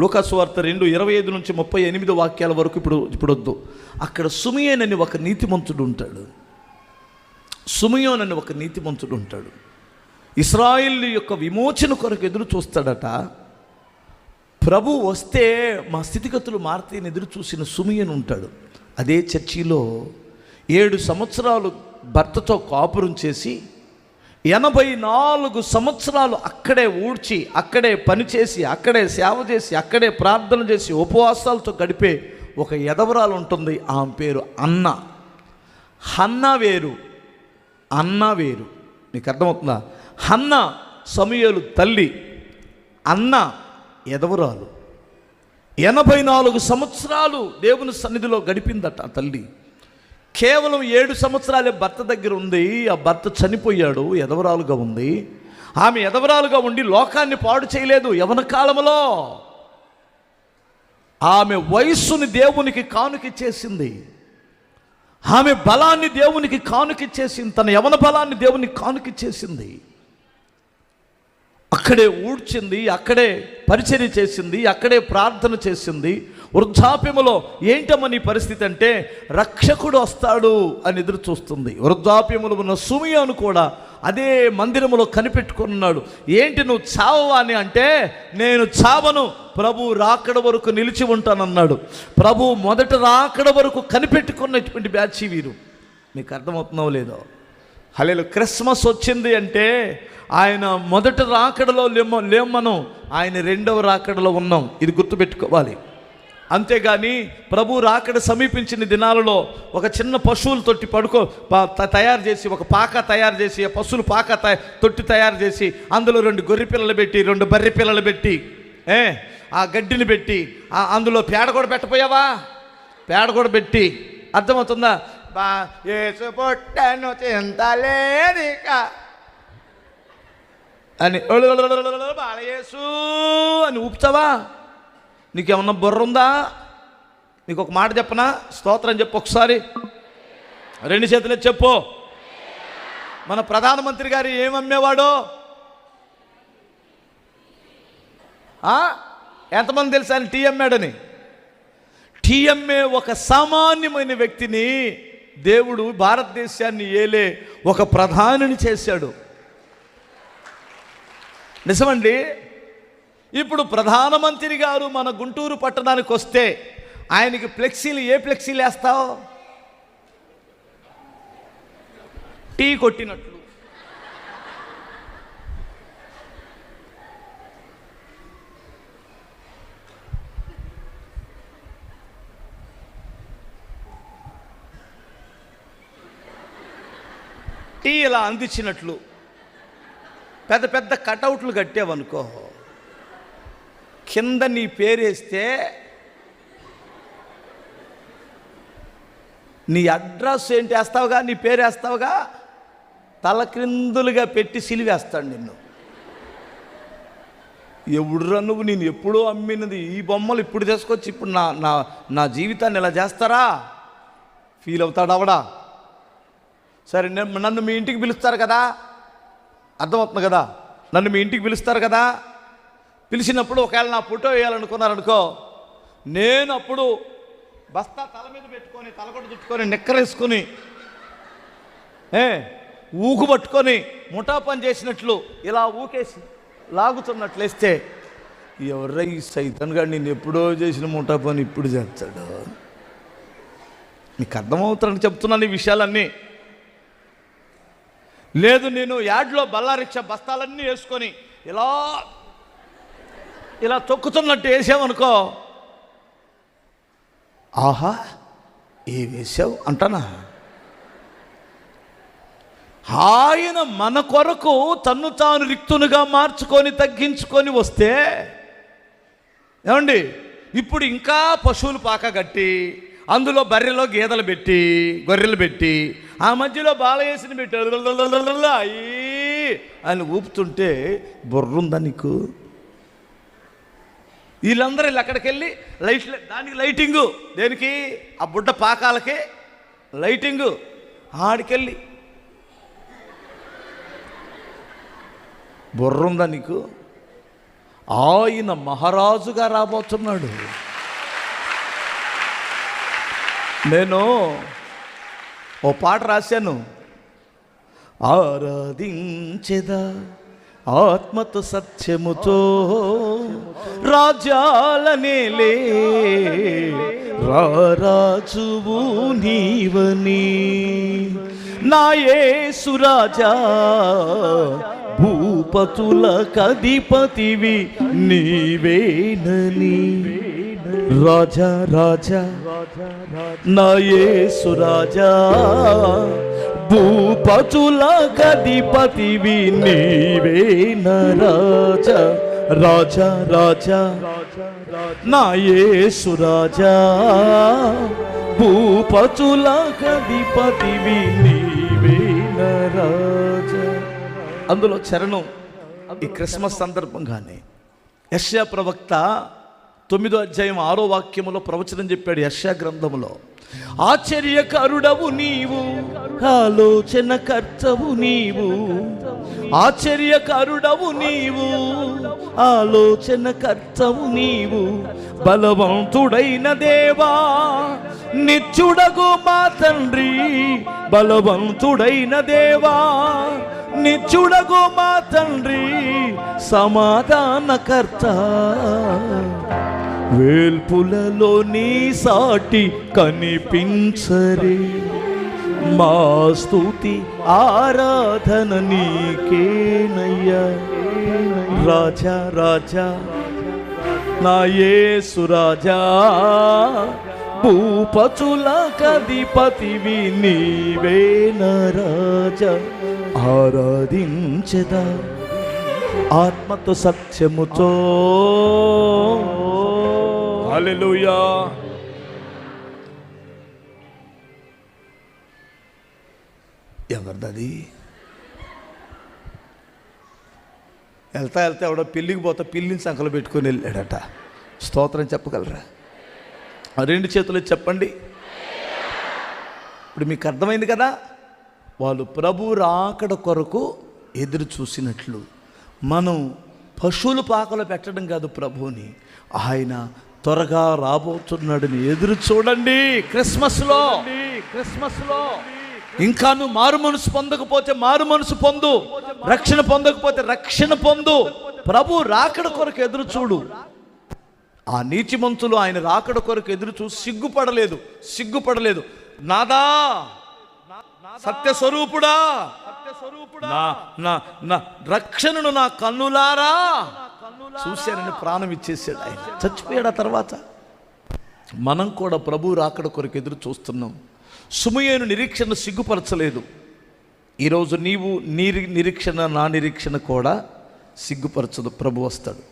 లోకాసు వార్త రెండు ఇరవై ఐదు నుంచి ముప్పై ఎనిమిది వాక్యాల వరకు ఇప్పుడు ఇప్పుడు వద్దు. అక్కడ సుమియోన్ అని ఒక నీతిమంతుడు ఉంటాడు. సుమియోన్ అని ఒక నీతిమంతుడు ఉంటాడు. ఇస్రాయిల్ యొక్క విమోచన కొరకు ఎదురు చూస్తాడట. ప్రభు వస్తే మా స్థితిగతులు మారుతాయని ఎదురు చూసిన సుమియన్ ఉంటాడు. అదే చర్చిలో ఏడు సంవత్సరాలు భర్తతో కాపురం చేసి ఎనభై నాలుగు సంవత్సరాలు అక్కడే ఊడ్చి అక్కడే పనిచేసి అక్కడే సేవ చేసి అక్కడే ప్రార్థన చేసి ఉపవాసాలతో గడిపే ఒక ఎదవరాలు ఉంటుంది. ఆమె పేరు అన్న. హన్న వేరు అన్న వేరు. మీకు అర్థమవుతుందా? హన్న సమయలు తల్లి అన్న ఎదవరాలు ఎనభై నాలుగు సంవత్సరాలు దేవుని సన్నిధిలో గడిపిందట తల్లి. కేవలం ఏడు సంవత్సరాలే భర్త దగ్గర ఉంది ఆ భర్త చనిపోయాడు ఎదవరాలుగా ఉంది. ఆమె ఎదవరాలుగా ఉండి లోకాన్ని పాడు చేయలేదు యవన కాలంలో ఆమె వయస్సుని దేవునికి కానుకిచ్చేసింది ఆమె బలాన్ని దేవునికి కానుకిచ్చేసింది తన యవన బలాన్ని దేవునికి కానుకిచ్చేసింది అక్కడే ఊడ్చింది అక్కడే పరిచర్య చేసింది అక్కడే ప్రార్థన చేసింది. వృద్ధాప్యములో ఏంటమ్మ నీ పరిస్థితి అంటే రక్షకుడు వస్తాడు అని ఎదురు చూస్తుంది. వృద్ధాప్యములో ఉన్న సుమియోను కూడా అదే మందిరములో కనిపెట్టుకున్నాడు ఏంటి నువ్వు చావవా అని అంటే నేను చావను ప్రభు రాకడ వరకు నిలిచి ఉంటానన్నాడు. ప్రభు మొదట రాకడ వరకు కనిపెట్టుకున్నటువంటి బ్యాచ్ వీరు. మీకు అర్థమవుతున్నావు లేదో? హలేలు క్రిస్మస్ వచ్చింది అంటే ఆయన మొదటి రాకడలో లేమ మనం ఆయన రెండవ రాకడలో ఉన్నాం. ఇది గుర్తుపెట్టుకోవాలి. అంతేగాని ప్రభు రాకడ సమీపించిన దినాలలో ఒక చిన్న పశువులు తొట్టి పడుకో త- తయారు చేసి ఒక పాక తయారు చేసి ఆ పశువుల పాక తొట్టి తయారు చేసి అందులో రెండు గొర్రె పిల్లలు పెట్టి రెండు బర్రె పిల్లలు పెట్టి ఏ ఆ గడ్డిని పెట్టి అందులో పేడ కూడా పెట్టపోయావా? పేడ కూడా పెట్టి. అర్థమవుతుందా? బా ఏసు పొట్టను చింతలేదిక అని బాలయేసు అని ఊపుతావా? నీకేమన్నా బుర్ర ఉందా నీకు ఒక మాట చెప్పనా? స్తోత్రం చెప్పు ఒకసారి. రెండు చేతులు చెప్పు. మన ప్రధానమంత్రి గారు ఏమమ్మేవాడు ఎంతమంది తెలుసు ఆయన టీ అమ్మాడని? టీ అమ్మే ఒక సామాన్యమైన వ్యక్తిని దేవుడు భారతదేశాన్ని ఏలే ఒక ప్రధానిని చేశాడు. నిజమండి? ఇప్పుడు ప్రధానమంత్రి గారు మన గుంటూరు పట్టణానికి వస్తే ఆయనకి ఫ్లెక్సీలు ఏ ఫ్లెక్సీలు వేస్తావు? టీ కొట్టినట్లు. టీ ఇలా అందించినట్లు. పెద్ద పెద్ద కటౌట్లు కట్టావనుకో. కింద నీ పేరేస్తే నీ అడ్రస్ ఏంటి వేస్తావుగా? నీ పేరు వేస్తావుగా? తలక్రిందులుగా పెట్టి సిలివేస్తాడు నిన్ను. ఎవడురా నువ్వు? నేను ఎప్పుడూ అమ్మినది ఈ బొమ్మలు ఇప్పుడు తీసుకొచ్చి ఇప్పుడు నా నా నా జీవితాన్ని ఇలా చేస్తారా? ఫీల్ అవుతాడు అవడా సరే నన్ను మీ ఇంటికి పిలుస్తారు కదా? అర్థమవుతుంది కదా? నన్ను మీ ఇంటికి పిలుస్తారు కదా? పిలిచినప్పుడు ఒకవేళ నా ఫోటో వేయాలనుకున్నారనుకో నేను అప్పుడు బస్తా తల మీద పెట్టుకొని తలగొట్టు చుట్టుకొని నిక్కరేసుకొని ఏ ఊకు పట్టుకొని ముఠా పని చేసినట్లు ఇలా ఊకేసి లాగుతున్నట్లు వేస్తే ఎవర్రా సైతన్ గారు నేను ఎప్పుడో చేసిన ముఠా పని ఇప్పుడు చేస్తాడు? నీకు అర్థమవుతారని చెప్తున్నాను ఈ విషయాలన్నీ. లేదు నేను యాడ్లో బల్లారిక్ష బస్తాలన్నీ వేసుకొని ఇలా ఇలా తొక్కుతున్నట్టు వేసామనుకో ఆహా ఏ వేసావు అంటానా? ఆయన మన కొరకు తన్ను తాను రిక్తునుగా మార్చుకొని తగ్గించుకొని వస్తే ఏమండి ఇప్పుడు ఇంకా పశువులు పాక కట్టి అందులో బర్రెలో గేదెలు పెట్టి గొర్రెలు పెట్టి ఆ మధ్యలో బాలయేసిని పెట్టి అయ్యి అని ఊపుతుంటే బుర్రుందా నీకు? వీళ్ళందరూ వీళ్ళు అక్కడికి వెళ్ళి లైట్ దానికి లైటింగు. దేనికి? ఆ బుడ్డ పాకాలకి లైటింగు. ఆడికెళ్ళి. బుర్రుందా నీకు? ఆయన మహారాజుగా రాబోతున్నాడు. నేను ఓ పాట రాశాను. ఆరాధించేదా? ఆత్మతో సత్యముతో రాజాలనేలే రారాజువు నీవని. నాయే సురాజా భూపతుల కధిపతివి నీవేనని. రాజా రాజా నాయే సురాజా భూపతుల గదిపతివి నీవే రాజా రాజా రాజా. నా యేసు రాజా. భూపతుల గదిపతివి నీవే రాజా అందులో చరణం ఈ క్రిస్మస్ సందర్భంగానే. యశ్యా ప్రవక్త తొమ్మిదో అధ్యాయం ఆరో వాక్యములో ప్రవచనం చెప్పాడు యశ్యా గ్రంథములో. ఆశ్చర్యకరుడవు నీవు ఆలోచన కర్తవు నీవు ఆశ్చర్యకరుడవు నీవు ఆలోచన కర్తవు నీవు. బలవంతుడైన దేవా నిత్యుడగు మా తండ్రి. బలవంతుడైన దేవా నిత్యుడగు మా తండ్రి. సమాధానకర్త. వేల్పులలో నీ సాటి కనిపించరే. మా స్తుతి ఆరాధన నీకేనయ్యా. రాజా రాజా నా యేసు రాజా భూపచుల కధిపతివి నీవేన రాజా. ఆరాధించదా. ఆత్మతో సత్యముతో హల్లెలూయా ఎవరిదది? వెళ్తా వెళ్తా ఎవడో పెళ్ళికి పోతా పిల్లిని సంకలు పెట్టుకొని వెళ్ళాడట. స్తోత్రం చెప్పగలరా? ఆ రెండు చేతులు చెప్పండి. ఇప్పుడు మీకు అర్థమైంది కదా? వాళ్ళు ప్రభు రాకడ కొరకు ఎదురు చూసినట్లు. మనం పశువుల పాకలో పెట్టడం కాదు ప్రభువుని. ఆయన త్వరగా రాబోతున్నాడని ఎదురు చూడండి. క్రిస్మస్లో క్రిస్మస్లో. ఇంకా నువ్వు మారు మనసు పొందకపోతే మారు మనసు పొందు. రక్షణ పొందకపోతే రక్షణ పొందు. ప్రభు రాకడ కొరకు ఎదురు చూడు. ఆ నీతిమంతులు ఆయన రాకడ కొరకు ఎదురు చూసి సిగ్గుపడలేదు సిగ్గుపడలేదు. నాదా సత్య స్వరూపుడా నా నా నా రక్షణను నా కన్నులారా. చూశానని ప్రాణం ఇచ్చేసాడు ఆయన. చచ్చిపోయాడు ఆ తర్వాత. మనం కూడా ప్రభు రాకడ కొరకు ఎదురు చూస్తున్నాం. సుమయను నిరీక్షణ సిగ్గుపరచలేదు. ఈరోజు నీవు నీ నిరీక్షణ నా నిరీక్షణ కూడా సిగ్గుపరచదు. ప్రభు వస్తాడు.